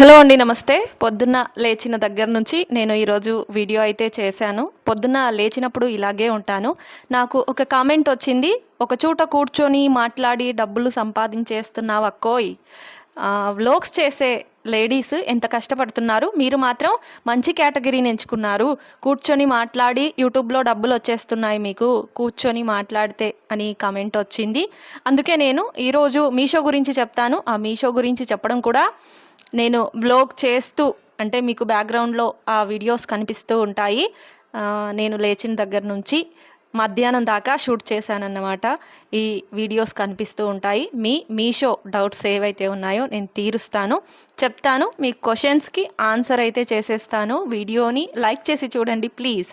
Hello అండి నమస్తే. పొద్దున్న లేచిన దగ్గర నుంచి నేను ఈరోజు వీడియో అయితే చేశాను. పొద్దున్న లేచినప్పుడు ఇలాగే ఉంటాను. నాకు ఒక కామెంట్ వచ్చింది ఒక చోట కూర్చొని మాట్లాడి డబ్బులు సంపాదించేస్తున్నావు అక్కోయ్ వ్లోగ్స్ చేసే లేడీస్ ఎంత కష్టపడుతున్నారు? మీరు మాత్రం మంచి కేటగిరీని ఎంచుకున్నారు. కూర్చొని మాట్లాడి యూట్యూబ్లో డబ్బులు వచ్చేస్తున్నాయి మీకు. కూర్చొని మాట్లాడితే అని కామెంట్ వచ్చింది. అందుకే నేను ఈరోజు మీషో గురించి చెప్తాను. ఆ మీషో గురించి చెప్పడం కూడా నేను బ్లాగ్ చేస్తూ అంటే మీకు బ్యాక్గ్రౌండ్లో ఆ వీడియోస్ కనిపిస్తూ ఉంటాయి. నేను లేచిన దగ్గర నుంచి మధ్యాహ్నం దాకా షూట్ చేశానన్నమాట. ఈ వీడియోస్ కనిపిస్తూ ఉంటాయి. మీ మీషో డౌట్స్ ఏవైతే ఉన్నాయో నేను తీరుస్తాను. చెప్తాను మీ క్వశ్చన్స్కి ఆన్సర్ అయితే చేసేస్తాను. వీడియోని లైక్ చేసి చూడండి ప్లీజ్.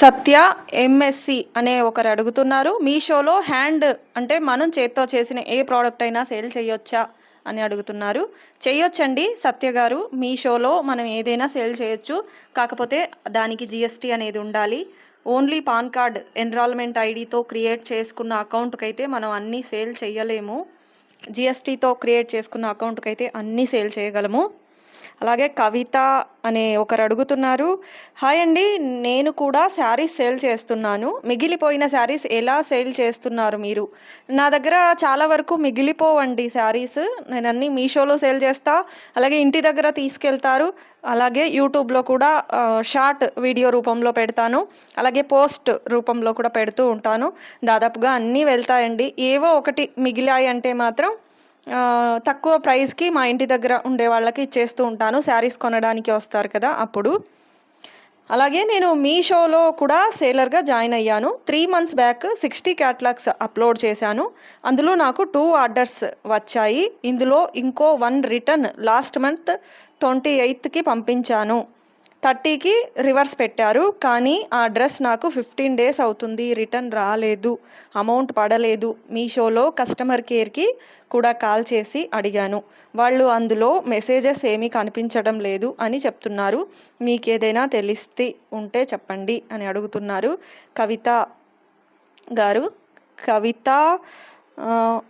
సత్య ఎంఎస్సి అనే ఒకరు అడుగుతున్నారు. మీషోలో హ్యాండ్ అంటే మనం చేత్తో చేసిన ఏ ప్రోడక్ట్ అయినా సేల్ చేయొచ్చా? అని అడుగుతున్నారు. చేయొచ్చండి. సత్య గారు మీషోలో మనం ఏదైనా సేల్ చేయొచ్చు. కాకపోతే దానికి జిఎస్టీ అనేది ఉండాలి. ఓన్లీ పాన్ కార్డ్ ఎన్రాల్మెంట్ ఐడితో క్రియేట్ చేసుకున్న అకౌంట్కి అయితే మనం అన్నీ సేల్ చేయలేము. జిఎస్టీతో క్రియేట్ చేసుకున్న అకౌంట్కి అయితే అన్నీ సేల్ చేయగలము. అలాగే కవిత అనే ఒకరు అడుగుతున్నారు హాయ్ అండి నేను కూడా శారీస్ సేల్ చేస్తున్నాను. మిగిలిపోయిన శారీస్ ఎలా సేల్ చేస్తున్నారు మీరు? నా దగ్గర చాలా వరకు మిగిలిపోవండి శారీస్. నేను అన్ని మీషోలో సేల్ చేస్తా అలాగే ఇంటి దగ్గర తీసుకెళ్తారు. అలాగే యూట్యూబ్లో కూడా షార్ట్ వీడియో రూపంలో పెడతాను. అలాగే పోస్ట్ రూపంలో కూడా పెడుతూ ఉంటాను. దాదాపుగా అన్నీ వెళ్తాయండి. ఏవో ఒకటి మిగిలాయి అంటే మాత్రం తక్కువ ప్రైస్కి మా ఇంటి దగ్గర ఉండే వాళ్ళకి ఇచ్చేస్తూ ఉంటాను. శారీస్ కొనడానికి వస్తారు కదా అప్పుడు. అలాగే నేను మీషోలో కూడా సేలర్గా జాయిన్ అయ్యాను. Three months back sixty catalogues upload చేశాను. అందులో నాకు టూ ఆర్డర్స్ వచ్చాయి. ఇందులో ఇంకో one return last month twenty ఎయిత్కి పంపించాను. థర్టీకి రివర్స్ పెట్టారు. కానీ ఆ డ్రెస్ నాకు ఫిఫ్టీన్ డేస్ అవుతుంది. రిటర్న్ రాలేదు. అమౌంట్ పడలేదు. మీషోలో కస్టమర్ కేర్కి కూడా కాల్ చేసి అడిగాను. వాళ్ళు అందులో మెసేజెస్ ఏమీ కనిపించడం లేదు అని చెప్తున్నారు. మీకు ఏదైనా తెలిస్తే ఉంటే చెప్పండి అని అడుగుతున్నారు. కవిత గారు కవిత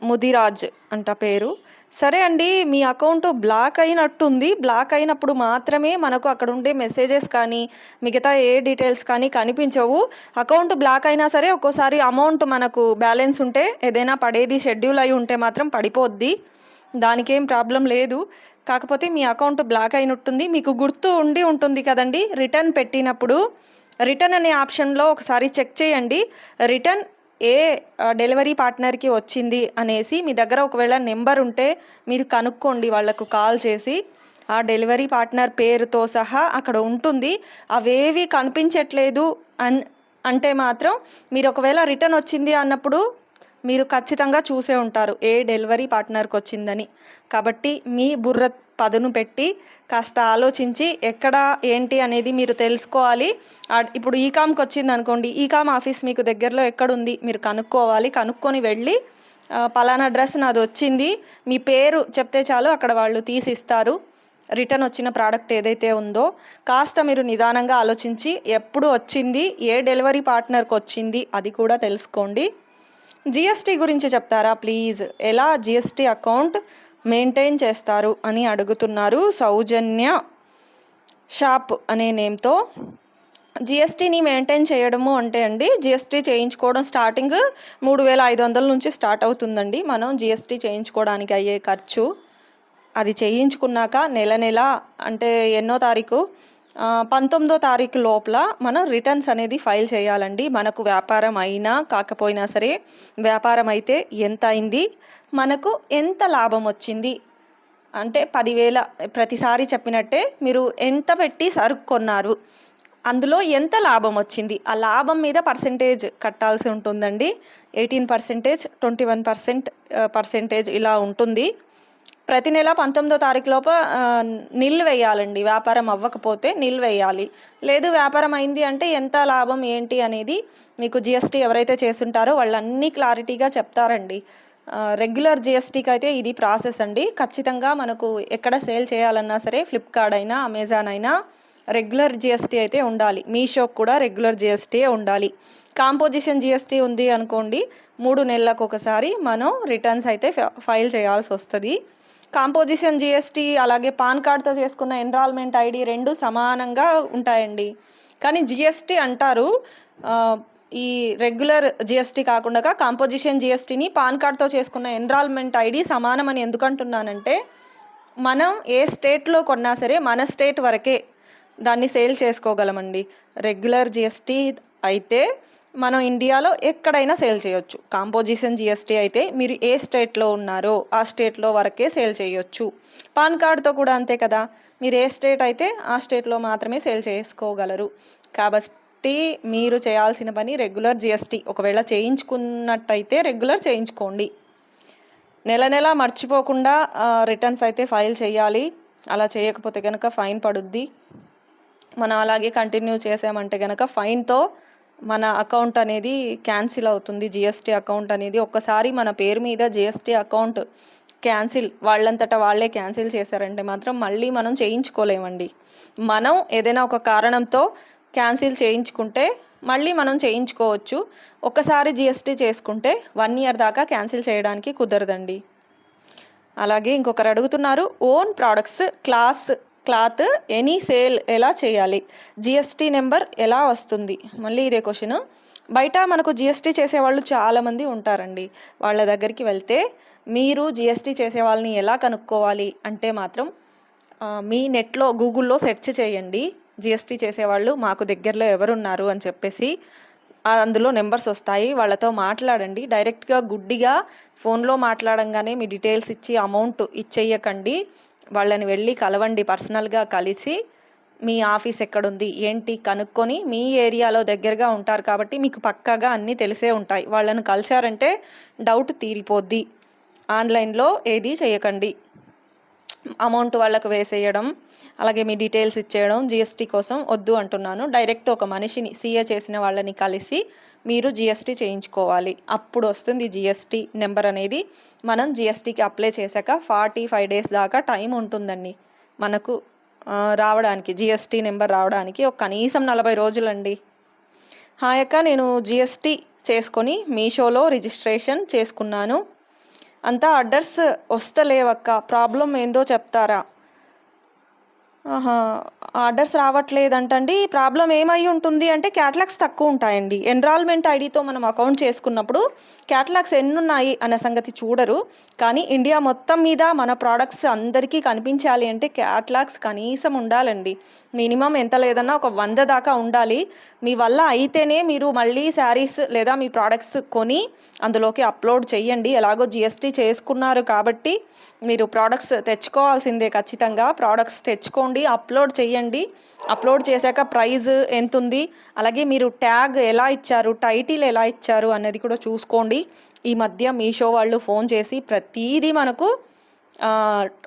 ముదిరాజ్ అంట పేరు. సరే అండి మీ అకౌంట్ బ్లాక్ అయినట్టుంది. బ్లాక్ అయినప్పుడు మాత్రమే మనకు అక్కడ ఉండే మెసేజెస్ కానీ మిగతా ఏ డీటెయిల్స్ కానీ కనిపించవు. అకౌంట్ బ్లాక్ అయినా సరే ఒక్కోసారి అమౌంట్ మనకు బ్యాలెన్స్ ఉంటే ఏదైనా పడేది షెడ్యూల్ అయి ఉంటే మాత్రం పడిపోద్ది. దానికేం ప్రాబ్లం లేదు. కాకపోతే మీ అకౌంట్ బ్లాక్ అయినట్టుంది. మీకు గుర్తు ఉండి ఉంటుంది కదండి రిటర్న్ పెట్టినప్పుడు. రిటర్న్ అనే ఆప్షన్లో ఒకసారి చెక్ చేయండి. రిటర్న్ ఏ డెలివరీ పార్ట్నర్కి వచ్చింది అనేసి మీ దగ్గర ఒకవేళ నెంబర్ ఉంటే మీరు కనుక్కోండి వాళ్ళకు కాల్ చేసి. ఆ డెలివరీ పార్ట్నర్ పేరుతో సహా అక్కడ ఉంటుంది. అవేవి కనిపించట్లేదు అన్ అంటే మాత్రం మీరు ఒకవేళ రిటర్న్ వచ్చింది అన్నప్పుడు మీరు ఖచ్చితంగా చూసే ఉంటారు ఏ డెలివరీ పార్ట్నర్కి వచ్చిందని. కాబట్టి మీ బుర్ర పదును పెట్టి కాస్త ఆలోచించి ఎక్కడ ఏంటి అనేది మీరు తెలుసుకోవాలి. ఇప్పుడు ఈకామ్కి వచ్చింది అనుకోండి ఈకామ్ ఆఫీస్ మీకు దగ్గరలో ఎక్కడుంది మీరు కనుక్కోవాలి. కనుక్కొని వెళ్ళి పలానా డ్రెస్ నాది వచ్చింది మీ పేరు చెప్తే చాలు అక్కడ వాళ్ళు తీసిస్తారు. రిటర్న్ వచ్చిన ప్రోడక్ట్ ఏదైతే ఉందో కాస్త మీరు నిదానంగా ఆలోచించి ఎప్పుడు వచ్చింది ఏ డెలివరీ పార్ట్నర్కి వచ్చింది అది కూడా తెలుసుకోండి. జిఎస్టీ గురించి చెప్తారా? ప్లీజ్. ఎలా జిఎస్టీ అకౌంట్ మెయింటైన్ చేస్తారు అని అడుగుతున్నారు సౌజన్య షాప్ అనే నేమ్తో. జిఎస్టీని మెయింటైన్ చేయడము అంటే అండి జిఎస్టీ చేయించుకోవడం స్టార్టింగ్ మూడు వేల ఐదు వందల నుంచి స్టార్ట్ అవుతుందండి. మనం జిఎస్టీ చేయించుకోవడానికి అయ్యే ఖర్చు. అది చేయించుకున్నాక నెల నెల అంటే ఎన్నో తారీఖు పంతొమ్మిదో తారీఖు లోపల మనం రిటర్న్స్ అనేది ఫైల్ చేయాలండి. మనకు వ్యాపారం అయినా కాకపోయినా సరే వ్యాపారం అయితే ఎంత అయింది? మనకు ఎంత లాభం వచ్చింది? అంటే పదివేల ప్రతిసారి చెప్పినట్టే మీరు ఎంత పెట్టి సరుకు కొన్నారు? అందులో ఎంత లాభం వచ్చింది? ఆ లాభం మీద పర్సెంటేజ్ కట్టాల్సి ఉంటుందండి. Eighteen percentage twenty one percent percentage ఇలా ఉంటుంది. ప్రతి నెల పంతొమ్మిదో తారీఖు లోప నిల్ వేయాలండి. వ్యాపారం అవ్వకపోతే నిల్ వేయాలి. లేదు వ్యాపారం అయింది అంటే ఎంత లాభం ఏంటి అనేది మీకు జిఎస్టీ ఎవరైతే చేస్తుంటారో వాళ్ళు అన్నీ క్లారిటీగా చెప్తారండి. రెగ్యులర్ జిఎస్టీకి అయితే ఇది ప్రాసెస్ అండి. ఖచ్చితంగా మనకు ఎక్కడ సేల్ చేయాలన్నా సరే ఫ్లిప్కార్ట్ అయినా అమెజాన్ అయినా రెగ్యులర్ జిఎస్టీ అయితే ఉండాలి. మీషోకి కూడా రెగ్యులర్ జిఎస్టీ ఉండాలి. కాంపోజిషన్ జిఎస్టీ ఉంది అనుకోండి మూడు నెలలకు ఒకసారి మనం రిటర్న్స్ అయితే ఫ- ఫైల్ చేయాల్సి వస్తుంది. కాంపోజిషన్ జిఎస్టీ అలాగే పాన్ కార్డ్తో చేసుకున్న ఎన్రాల్మెంట్ ఐడి రెండు సమానంగా ఉంటాయండి. కానీ జిఎస్టీ అంటారు ఈ రెగ్యులర్ జిఎస్టీ కాకుండా కాంపోజిషన్ జిఎస్టీని పాన్ కార్డ్తో చేసుకున్న ఎన్రాల్మెంట్ ఐడి సమానమని ఎందుకంటున్నానంటే మనం ఏ స్టేట్లో కొన్నా సరే మన స్టేట్ వరకే దాన్ని సేల్ చేసుకోగలమండి. రెగ్యులర్ జిఎస్టీ అయితే మనం ఇండియాలో ఎక్కడైనా సేల్ చేయొచ్చు. కాంపోజిషన్ జిఎస్టీ అయితే మీరు ఏ స్టేట్లో ఉన్నారో ఆ స్టేట్లో వరకే సేల్ చేయొచ్చు. పాన్ కార్డ్తో కూడా అంతే కదా. మీరు ఏ స్టేట్ అయితే ఆ స్టేట్లో మాత్రమే సేల్ చేసుకోగలరు. కాబట్టి మీరు చేయాల్సిన పని రెగ్యులర్ జిఎస్టీ. ఒకవేళ చేయించుకున్నట్టయితే రెగ్యులర్ చేయించుకోండి. నెల నెల మర్చిపోకుండా రిటర్న్స్ అయితే ఫైల్ చేయాలి. అలా చేయకపోతే కనుక ఫైన్ పడుద్ది. మనం అలాగే కంటిన్యూ చేసామంటే కనుక ఫైన్తో మన అకౌంట్ అనేది క్యాన్సిల్ అవుతుంది. జిఎస్టీ అకౌంట్ అనేది ఒక్కసారి మన పేరు మీద జిఎస్టీ అకౌంట్ క్యాన్సిల్ వాళ్ళంతటా వాళ్ళే క్యాన్సిల్ చేశారంటే మాత్రం మళ్ళీ మనం చేయించుకోలేమండి. మనం ఏదైనా ఒక కారణంతో క్యాన్సిల్ చేయించుకుంటే మళ్ళీ మనం చేయించుకోవచ్చు. ఒక్కసారి జిఎస్టీ చేసుకుంటే వన్ ఇయర్ దాకా క్యాన్సిల్ చేయడానికి కుదరదండి. అలాగే ఇంకొకరు అడుగుతున్నారు own products class cloth any sale ఎలా చేయాలి? జిఎస్టీ నెంబర్ ఎలా వస్తుంది? మళ్ళీ ఇదే క్వశ్చన్. బయట మనకు జిఎస్టీ చేసేవాళ్ళు చాలామంది ఉంటారండి. వాళ్ళ దగ్గరికి వెళ్తే మీరు జిఎస్టీ చేసే వాళ్ళని ఎలా కనుక్కోవాలి అంటే మాత్రం మీ నెట్లో గూగుల్లో సెర్చ్ చేయండి. జిఎస్టీ చేసేవాళ్ళు మాకు దగ్గరలో ఎవరున్నారు అని చెప్పేసి అందులో నెంబర్స్ వస్తాయి. వాళ్ళతో మాట్లాడండి. డైరెక్ట్గా గుడ్డిగా ఫోన్లో మాట్లాడంగానే మీ డీటెయిల్స్ ఇచ్చి అమౌంట్ ఇచ్చేయకండి. వాళ్ళని వెళ్ళి కలవండి పర్సనల్గా కలిసి. మీ ఆఫీస్ ఎక్కడుంది? ఏంటి? కనుక్కొని మీ ఏరియాలో దగ్గరగా ఉంటారు కాబట్టి మీకు పక్కాగా అన్నీ తెలిసే ఉంటాయి. వాళ్ళని కలిశారంటే డౌట్ తీరిపోద్ది. ఆన్లైన్లో ఏది చేయకండి. అమౌంట్ వాళ్ళకు వేసేయడం అలాగే మీ డీటెయిల్స్ ఇచ్చేయడం జిఎస్టీ కోసం వద్దు అంటున్నాను. డైరెక్ట్ ఒక మనిషిని సీఏ చేసిన వాళ్ళని కలిసి మీరు జిఎస్టీ చేయించుకోవాలి. అప్పుడు వస్తుంది జిఎస్టీ నెంబర్ అనేది. మనం జిఎస్టీకి అప్లై చేశాక ఫార్టీ ఫైవ్ డేస్ దాకా టైం ఉంటుందండి. మనకు రావడానికి జిఎస్టీ నెంబర్ రావడానికి ఒక కనీసం నలభై రోజులండి. హాయ్ నేను జిఎస్టీ చేసుకొని మీషోలో రిజిస్ట్రేషన్ చేసుకున్నాను. అంతా అడ్రస్ వస్తలేవక్క. ప్రాబ్లం ఏందో చెప్తారా? ఆహా ఆర్డర్స్ రావట్లేదంటండి. ప్రాబ్లం ఏమై ఉంటుంది అంటే క్యాటలాగ్స్ తక్కువ ఉంటాయండి. ఎన్రాల్మెంట్ ఐడితో మనం అకౌంట్ చేసుకున్నప్పుడు క్యాటలాగ్స్ ఎన్ని ఉన్నాయి అనే సంగతి చూడరు. కానీ ఇండియా మొత్తం మీద మన ప్రోడక్ట్స్ అందరికీ కనిపించాలి అంటే క్యాటలాగ్స్ కనీసం ఉండాలండి. మినిమం ఎంత లేదన్నా ఒక వంద దాకా ఉండాలి. మీ వల్ల అయితేనే మీరు మళ్ళీ శారీస్ లేదా మీ ప్రోడక్ట్స్ కొని అందులోకి అప్లోడ్ చేయండి ఎలాగో జిఎస్టీ చేసుకున్నారు కాబట్టి మీరు ప్రోడక్ట్స్ తెచ్చుకోవాల్సిందే ఖచ్చితంగా. ప్రోడక్ట్స్ తెచ్చుకోండి అప్లోడ్ చేయండి అప్లోడ్ చేశాక ప్రైజ్ ఎంత ఉంది అలాగే మీరు ట్యాగ్ ఎలా ఇచ్చారు? టైటిల్ ఎలా ఇచ్చారు? అనేది కూడా చూసుకోండి. ఈ మధ్య మీషో వాళ్ళు ఫోన్ చేసి ప్రతీదీ మనకు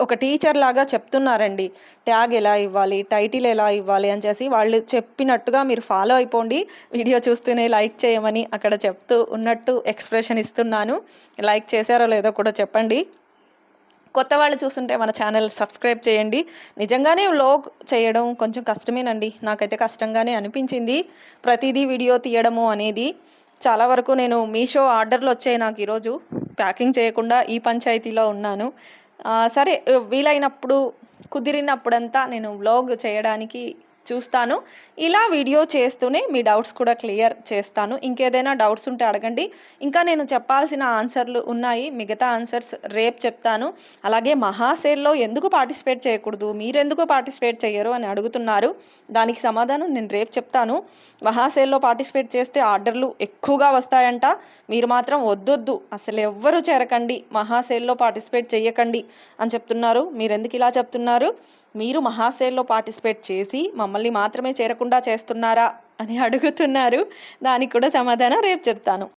ఒక టీచర్ లాగా చెప్తున్నారండి. ట్యాగ్ ఎలా ఇవ్వాలి టైటిల్ ఎలా ఇవ్వాలి అని చేసి వాళ్ళు చెప్పినట్టుగా మీరు ఫాలో అయిపోండి. వీడియో చూస్తూనే లైక్ చేయమని అక్కడ చెప్తూ ఉన్నట్టు ఎక్స్ప్రెషన్ ఇస్తున్నాను. లైక్ చేశారో లేదో కూడా చెప్పండి. కొత్త వాళ్ళు చూస్తుంటే మన ఛానల్ సబ్స్క్రైబ్ చేయండి. నిజంగానే వ్లాగ్ చేయడం కొంచెం కష్టమేనండి. నాకైతే కష్టంగానే అనిపించింది. ప్రతిదీ వీడియో తీయడము అనేది చాలా వరకు నేను మీషో ఆర్డర్లు వచ్చాయి నాకు ఈరోజు. ప్యాకింగ్ చేయకుండా ఈ పంచాయతీలో ఉన్నాను. సరే వీలైనప్పుడు కుదిరినప్పుడంతా నేను వ్లాగ్ చేయడానికి చూస్తాను. ఇలా వీడియో చేస్తూనే మీ డౌట్స్ కూడా క్లియర్ చేస్తాను. ఇంకేదైనా డౌట్స్ ఉంటే అడగండి. ఇంకా నేను చెప్పాల్సిన ఆన్సర్లు ఉన్నాయి. మిగతా ఆన్సర్స్ రేపు చెప్తాను. అలాగే మహాసేల్లో ఎందుకు పార్టిసిపేట్ చేయకూడదు? మీరెందుకు పార్టిసిపేట్ చేయరు అని అడుగుతున్నారు. దానికి సమాధానం నేను రేపు చెప్తాను. మహాసేల్లో పార్టిసిపేట్ చేస్తే ఆర్డర్లు ఎక్కువగా వస్తాయంట. మీరు మాత్రం వద్దొద్దు. అసలు ఎవ్వరూ చేరకండి. మహాసేల్లో పార్టిసిపేట్ చేయకండి అని చెప్తున్నారు. మీరు ఎందుకు ఇలా చెప్తున్నారు? మీరు మహాసేల్లో పార్టిసిపేట్ చేసి మమ్మల్ని మాత్రమే చేరకుండా చేస్తున్నారా అని అడుగుతున్నారు. దానికి కూడా సమాధానం రేపు చెప్తాను.